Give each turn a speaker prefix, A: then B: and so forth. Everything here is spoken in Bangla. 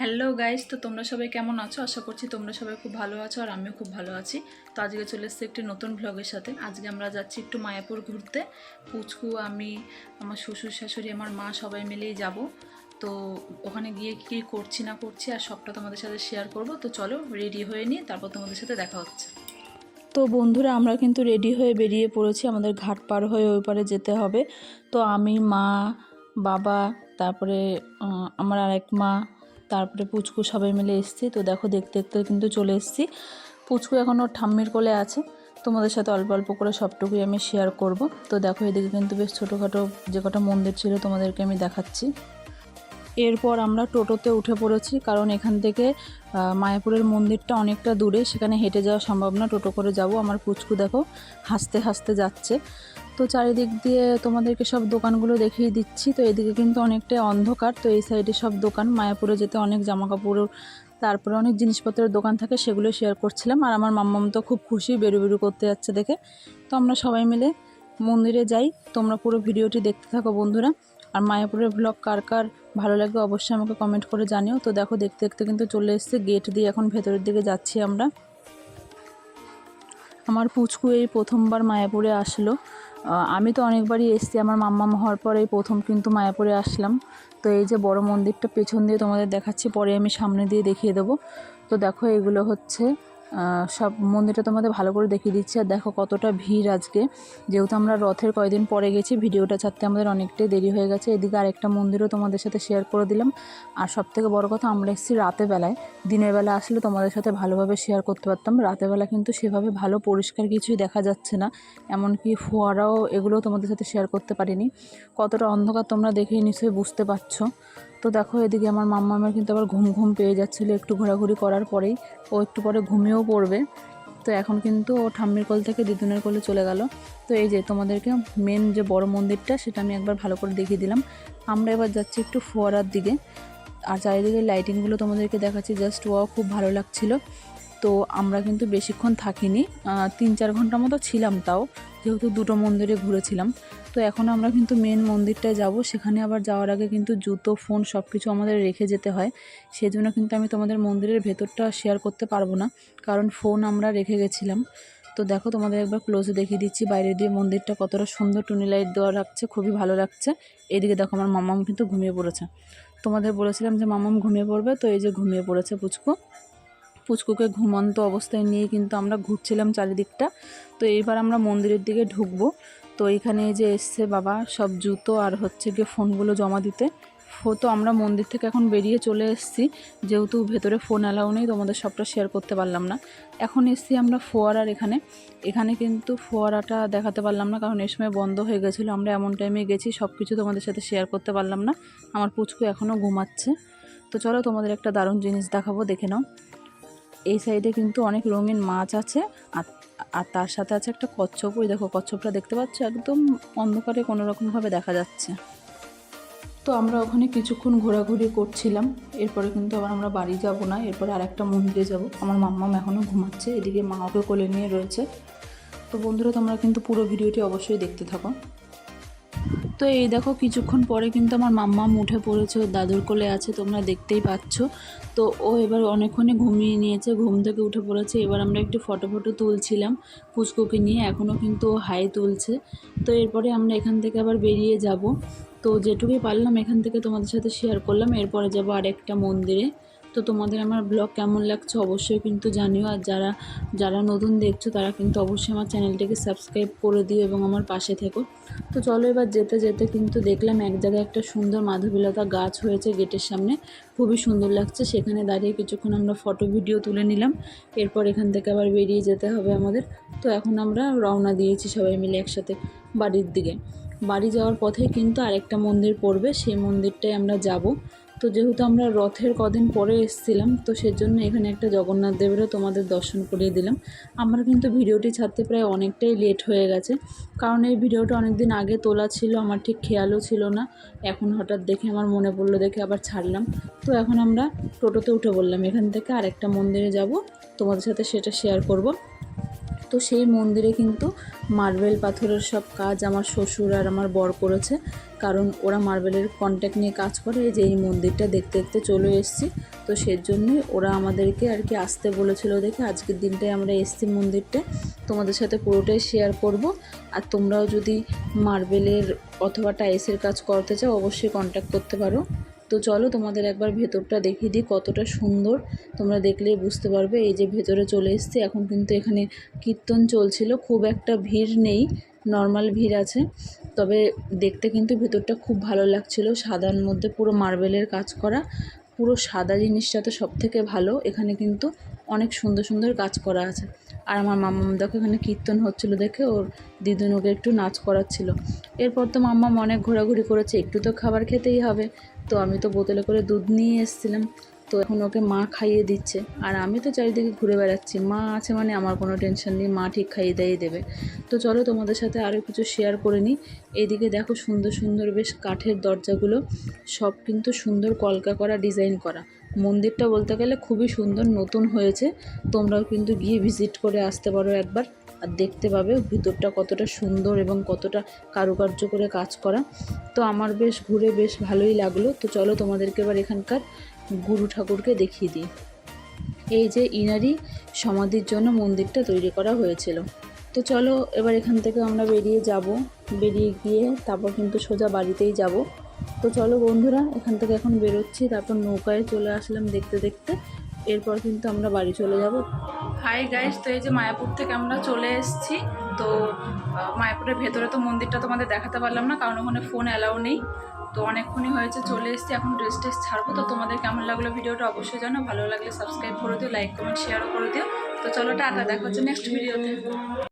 A: হ্যালো গাইস, তো তোমরা সবাই কেমন আছো? আশা করছি তোমরা সবাই খুব ভালো আছো আর আমিও খুব ভালো আছি। তো আজকে চলে এসেছি একটি নতুন ভ্লগের সাথে। আজকে আমরা যাচ্ছি একটু মায়াপুর ঘুরতে। পুচকু, আমি, আমার শ্বশুর শাশুড়ি, আমার মা সবাই মিলেই যাব। তো ওখানে গিয়ে কী করছি না করছি আর সবটা তোমাদের সাথে শেয়ার করব। তো চলো রেডি হয়ে নিয়ে তারপর তোমাদের সাথে দেখা হচ্ছে। তো বন্ধুরা, আমরা কিন্তু রেডি হয়ে বেরিয়ে পড়েছি। আমাদের ঘাট পার হয়ে ওই পারে যেতে হবে। তো আমি, মা, বাবা, তারপরে আমার আরেক মা তারপরে পুচকু সবাই মিলে এসেছি। তো দেখো, দেখতে দেখতে কিন্তু চলে এসেছি। পুচকু এখনও ঠাম্মির কোলে আছে। তোমাদের সাথে অল্প অল্প করে সবটুকুই আমি শেয়ার করব। তো দেখো, এদিকে কিন্তু বেশ ছোটোখাটো যে কটা মন্দির ছিল তোমাদেরকে আমি দেখাচ্ছি। এরপর আমরা টোটোতে উঠে পড়েছি, কারণ এখান থেকে মায়াপুরের মন্দিরটা অনেকটা দূরে, সেখানে হেঁটে যাওয়া সম্ভব না, টোটো করে যাব। আমার পুচকু দেখো, হাসতে হাসতে যাচ্ছে। তো চারিদিক দিয়ে তোমাদেরকে সব দোকানগুলো দেখিয়ে দিচ্ছি। তো এদিকে কিন্তু অনেকটাই অন্ধকার, তো এই সাইডে সব দোকান। মায়াপুরে যেতে অনেক জামা কাপড় তারপরে অনেক জিনিসপত্রের দোকান থাকে, সেগুলো শেয়ার করছিলাম। আর আমার মাম্মাম তো খুব খুশি, বেরু বেরু করতে যাচ্ছে দেখে। তো আমরা সবাই মিলে মন্দিরে যাই। তোমরা পুরো ভিডিওটি দেখতে থাকো বন্ধুরা। আর মায়াপুরের ব্লগ কার কার ভালো লাগবে অবশ্যই আমাকে কমেন্ট করে জানিও। তো দেখো, দেখতে দেখতে কিন্তু চলে এসেছে গেট দিয়ে এখন ভেতরের দিকে যাচ্ছি আমরা। আমার পুচকু এই প্রথমবার মায়াপুরে আসলো। আমি তো অনেকবারই এসেছি, আমার মাম্মাম হওয়ার পর এই প্রথম কিন্তু মায়াপুরে আসলাম। তো এই যে বড় মন্দিরটা পেছন দিয়ে তোমাদের দেখাচ্ছি, পরে আমি সামনে দিয়ে দেখিয়ে দেবো। তো দেখো, এগুলো হচ্ছে সব মন্দিরটা তোমাদের ভালো করে দেখিয়ে দিচ্ছি। আর দেখো কতটা ভিড় আজকে। যেহেতু আমরা রথের কয়দিন পরে গেছি, ভিডিওটা ছাড়তে আমাদের অনেকটাই দেরি হয়ে গেছে। এদিকে আরেকটা মন্দিরও তোমাদের সাথে শেয়ার করে দিলাম। আর সব থেকে বড় কথা, আমরা এসেছি রাতে বেলায়। দিনের বেলা আসলে তোমাদের সাথে ভালোভাবে শেয়ার করতে পারতাম। রাতের বেলা কিন্তু সেভাবে ভালো পরিষ্কার কিছুই দেখা যাচ্ছে না। এমনকি ফোয়ারাও এগুলোও তোমাদের সাথে শেয়ার করতে পারিনি। কতটা অন্ধকার তোমরা দেখেই নিশ্চয়ই বুঝতে পারছ। তো দেখো, এদিকে আমার মাম্মামের কিন্তু আবার ঘুম ঘুম পেয়ে যাচ্ছিল একটু ঘোরাঘুরি করার পরেই। ও একটু পরে ঘুমিয়েও পড়বে। তো এখন কিন্তু ও ঠাম্মির কোল থেকে দিদুনের কোলে চলে গেল। তো এই যে তোমাদেরকে মেন যে বড় মন্দিরটা, সেটা আমি একবার ভালো করে দেখিয়ে দিলাম। আমরা এবার যাচ্ছি একটু ফোয়ারার দিকে। আর চারিদিকে লাইটিংগুলো তোমাদেরকে দেখাচ্ছি জাস্ট ওয়া খুব ভালো লাগছিল। তো আমরা কিন্তু বেশিক্ষণ থাকিনি। তিন চার ঘণ্টা মতো ছিলাম তাও, যেহেতু দুটো মন্দিরে ঘুরেছিলাম। তো এখন আমরা কিন্তু মেন মন্দিরটায় যাব। সেখানে আবার যাওয়ার আগে কিন্তু জুতো ফোন সব কিছু আমাদের রেখে যেতে হয়। সেই জন্য কিন্তু আমি তোমাদের মন্দিরের ভেতরটা শেয়ার করতে পারব না, কারণ ফোন আমরা রেখে গেছিলাম। তো দেখো, তোমাদের একবার ক্লোজে দেখিয়ে দিচ্ছি। বাইরে দিয়ে মন্দিরটা কতটা সুন্দর টুনি লাইট দেওয়া রাখছে খুবই ভালো লাগছে। এদিকে দেখো, আমার মামাম কিন্তু ঘুমিয়ে পড়েছে। তোমাদের বলেছিলাম যে মামাম ঘুমিয়ে পড়বে, তো এই যে ঘুমিয়ে পড়েছে পুচকু। পুচকুকে ঘুমন্ত অবস্থায় নিয়ে কিন্তু আমরা ঘুরছিলাম চারিদিকটা। তো এইবার আমরা মন্দিরের দিকে ঢুকবো। তো এখানে যে এসছে বাবা, সব জুতো আর হচ্ছে গিয়ে ফোনগুলো জমা দিতে। তো আমরা মন্দির থেকে এখন বেরিয়ে চলে এসেছি। যেহেতু ভেতরে ফোন অ্যালাউ নেই তোমাদের সবটা শেয়ার করতে পারলাম না। এখন এসেছি আমরা ফোয়ারার এখানে। এখানে কিন্তু ফোয়ারাটা দেখাতে পারলাম না, কারণ এ সময় বন্ধ হয়ে গেছিল। আমরা এমন টাইমে গেছি সব কিছু তোমাদের সাথে শেয়ার করতে পারলাম না। আমার পুচকু এখনও ঘুমাচ্ছে। তো চলো তোমাদের একটা দারুণ জিনিস দেখাবো, দেখে নাও। এই সাইডে কিন্তু অনেক রঙিন মাছ আছে। আর আর তার সাথে আছে একটা কচ্ছপ ওই দেখো, কচ্ছপটা দেখতে পাচ্ছ? একদম অন্ধকারে কোনো রকমভাবে দেখা যাচ্ছে। তো আমরা ওখানে কিছুক্ষণ ঘোরাঘুরি করছিলাম। এরপরে কিন্তু আবার আমরা বাড়ি যাব না। এরপরে আর একটা মন্দিরে যাব। আমার মাম্মাম এখনও ঘুমাচ্ছে। এদিকে মা ওকে কোলে নিয়ে রয়েছে। তো বন্ধুরা, তোমরা কিন্তু পুরো ভিডিওটি অবশ্যই দেখতে থাকো। তো এই দেখো কিছুক্ষণ পরে কিন্তু আমার মাম্মা উঠে পড়েছে, ওর দাদুর কোলে আছে, তোমরা দেখতেই পাচ্ছ। তো ও এবার অনেকক্ষণই ঘুমিয়ে নিয়েছে, ঘুম থেকে উঠে পড়েছে। এবার আমরা একটু ফটো ফটো তুলছিলাম পুচকুকে নিয়ে, এখনও কিন্তু ও হাই তুলছে। তো এরপরে আমরা এখান থেকে আবার বেরিয়ে যাব। তো যেটুকুই পারলাম এখান থেকে তোমাদের সাথে শেয়ার করলাম, এরপরে যাব আরেকটা মন্দিরে। তো তোমাদের আমার ব্লগ কেমন লাগছে অবশ্যই কিন্তু জানিও। আর যারা যারা নতুন দেখছ, তারা কিন্তু অবশ্যই আমার চ্যানেলটাকে সাবস্ক্রাইব করে দিও এবং আমার পাশে থেকো। তো চলো এবার যেতে যেতে কিন্তু দেখলাম এক জায়গায় একটা সুন্দর মাধবীলতা গাছ হয়েছে গেটের সামনে। খুবই সুন্দর লাগছে। সেখানে দাঁড়িয়ে কিছুক্ষণ আমরা ফটো ভিডিও তুলে নিলাম। এরপর এখান থেকে আবার বেরিয়ে যেতে হবে আমাদের। তো এখন আমরা রওনা দিয়েছি সবাই মিলে একসাথে বাড়ির দিকে। বাড়ি যাওয়ার পথে কিন্তু আরেকটা মন্দির পড়বে। সেই মন্দিরটায় আমরা যাব। তো যেহেতু আমরা রথের কদিন পরে এসেছিলাম, তো সেজন্য এখানে একটা জগন্নাথ দেবেরও তোমাদের দর্শন করিয়ে দিলাম। আমার কিন্তু ভিডিওটি ছাড়তে প্রায় অনেকটাই লেট হয়ে গেছে, কারণ এই ভিডিওটা অনেক দিন আগে তোলা ছিল, আমার ঠিক খেয়ালও ছিল না। এখন হঠাৎ দেখে আমার মনে পড়ল, দেখে আবার ছাড়লাম। তো এখন আমরা টোটোতে উঠে বললাম, এখান থেকে আরেকটা মন্দিরে যাব, তোমাদের সাথে সেটা শেয়ার করব। তো সেই মন্দিরে কিন্তু মার্বেল পাথরের সব কাজ আমার শ্বশুর আর আমার বর করেছে। কারণ ওরা মার্বেলের কন্ট্যাক্ট নিয়ে কাজ করে, এই যে এই মন্দিরটা দেখতে দেখতে চলে এসেছি। তো সেজন্যই ওরা আমাদেরকে আর কি আসতে বলেছিল দেখে আজকের দিনটায় আমরা এসছি মন্দিরটা। তোমাদের সাথে পুরোটাই শেয়ার করব। আর তোমরাও যদি মার্বেলের অথবা টাইসের কাজ করতে চাও, অবশ্যই কন্ট্যাক্ট করতে পারো। তো চলো তোমাদের একবার ভেতরটা দেখিয়ে দিই কতটা সুন্দর। তোমরা দেখলেই বুঝতে পারবে এই যে ভেতরে চলে এসেছি। এখন কিন্তু এখানে কীর্তন চলছিল। খুব একটা ভিড় নেই, নর্মাল ভিড় আছে। তবে দেখতে কিন্তু ভেতরটা খুব ভালো লাগছিল। সাদার মধ্যে পুরো মার্বেলের কাজ করা। পুরো সাদা জিনিসটা তো সব থেকে ভালো। এখানে কিন্তু অনেক সুন্দর সুন্দর কাজ করা আছে। আর আমার মাম্মা, দেখো এখানে কীর্তন হচ্ছিল দেখে। ওর দিদুন ওকে একটু নাচ করাচ্ছিল। এরপর তো মাম্মা অনেক ঘোরাঘুরি করেছে। একটু তো খাবার খেতেই হবে। তো আমি তো বোতলে করে দুধ নিয়ে এসেছিলাম। তো এখন ওকে মা খাইয়ে দিচ্ছে। আর আমি তো চারিদিকে ঘুরে বেড়াচ্ছি। মা আছে মানে আমার কোনো টেনশন নেই, মা ঠিক খাইয়ে দিয়ে দেবে। তো চলো তোমাদের সাথে আরও কিছু শেয়ার করে নিই। এইদিকে দেখো সুন্দর সুন্দর বেশ কাঠের দরজাগুলো, সব কিন্তু সুন্দর কলকা করা ডিজাইন করা। মন্দিরটা বলতে গেলে খুবই সুন্দর, নতুন হয়েছে। তোমরাও কিন্তু গিয়ে ভিজিট করে আসতে পারো একবার। আর দেখতে পাবে ভিতরটা কতটা সুন্দর এবং কতটা কারুকার্য করে কাজ করা। তো আমার বেশ ঘুরে বেশ ভালোই লাগল। তো চলো তোমাদেরকে এবার এখানকার গুরু ঠাকুরকে দেখিয়ে দিই। এই যে ইনারি সমাধির জন্য মন্দিরটা তৈরি করা হয়েছিল। তো চলো, এবার এখান থেকে আমরা বেরিয়ে যাব। বেরিয়ে গিয়ে তারপর কিন্তু সোজা বাড়িতেই যাব। তো চলো বন্ধুরা, এখান থেকে এখন বেরোচ্ছি। তারপর নৌকায় চলে আসলাম দেখতে দেখতে। এরপর কিন্তু আমরা বাড়ি চলে যাব। হাই গাইস তো এই যে মায়াপুর থেকে আমরা চলে এসেছি। তো মায়াপুরের ভেতরে তো মন্দিরটা তোমাদের দেখাতে পারলাম না, কারণ ওখানে ফোন অ্যালাউ নেই। তো অনেকক্ষণই হয়েছে, চলে এসেছি, এখন ড্রেস টেস ছাড়বো। তো তোমাদের কেমন লাগল ভিডিওটা অবশ্যই জানো, ভালো লাগলে সাবস্ক্রাইব করে দিও লাইক কমেন্ট শেয়ারও করে দিও। তো চলো টাটা, দেখা হচ্ছে নেক্সট ভিডিওতে